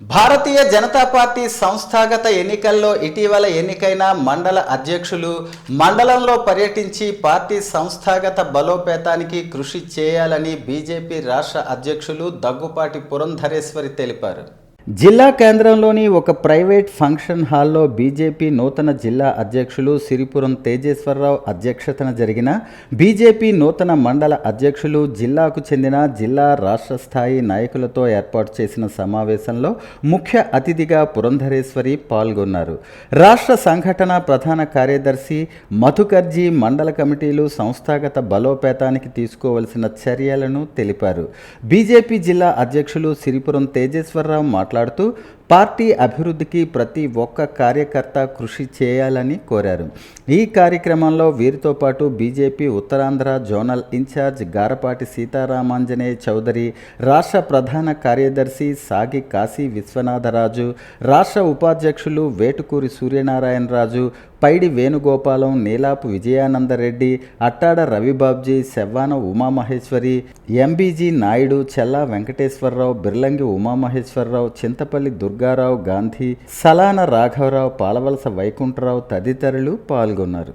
Bharatiya Janata party సంస్థాగత ఎన్నికల్లో ఇటీవల ఎన్నికైన మండల అధ్యక్షులు మండలంలో పర్యటించి పార్టీ సంస్థాగత బలోపేతానికి కృషి చేయాలని బీజేపీ రాష్ట్ర అధ్యక్షులు దగ్గుపాటి పురంధరేశ్వరి తెలిపారు. జిల్లా కేంద్రంలోని ఒక ప్రైవేట్ ఫంక్షన్ హాల్లో బీజేపీ నూతన జిల్లా అధ్యక్షులు సిరిపురం తేజేశ్వరరావు అధ్యక్షతన జరిగిన బీజేపీ నూతన మండల అధ్యక్షులు జిల్లాకు చెందిన జిల్లా రాష్ట్ర స్థాయి నాయకులతో ఏర్పాటు చేసిన సమావేశంలో ముఖ్య అతిథిగా పురంధరేశ్వరి పాల్గొన్నారు. రాష్ట్ర సంఘటన ప్రధాన కార్యదర్శి మధుకర్జీ మండల కమిటీలు సంస్థాగత బలోపేతానికి తీసుకోవలసిన చర్యలను తెలిపారు. బీజేపీ జిల్లా అధ్యక్షులు సిరిపురం తేజేశ్వరరావు మాట్లాడుతూ పార్టీ అభివృద్ధికి ప్రతి ఒక్క కార్యకర్త కృషి చేయాలని కోరారు. ఈ కార్యక్రమంలో వీరితో పాటు BJP Uttarandhra zonal incharge Garapati Seetharamanjaneya Chowdary రాష్ట్ర ప్రధాన కార్యదర్శి సాగి కాశీ విశ్వనాథరాజు రాష్ట్ర ఉపాధ్యక్షులు వేటుకూరి సూర్యనారాయణరాజు పైడి వేణుగోపాలం నీలాపు విజయానందరెడ్డి అట్టాడ రవిబాబ్జీ శవ్వాన ఉమామహేశ్వరి ఎంబీజీ నాయుడు చెల్లా వెంకటేశ్వరరావు బిర్లంగి ఉమామహేశ్వరరావు చింతపల్లి దుర్గారావు గాంధీ సలాన రాఘవరావు పాలవలస వైకుంఠరావు తదితరులు పాల్గొన్నారు.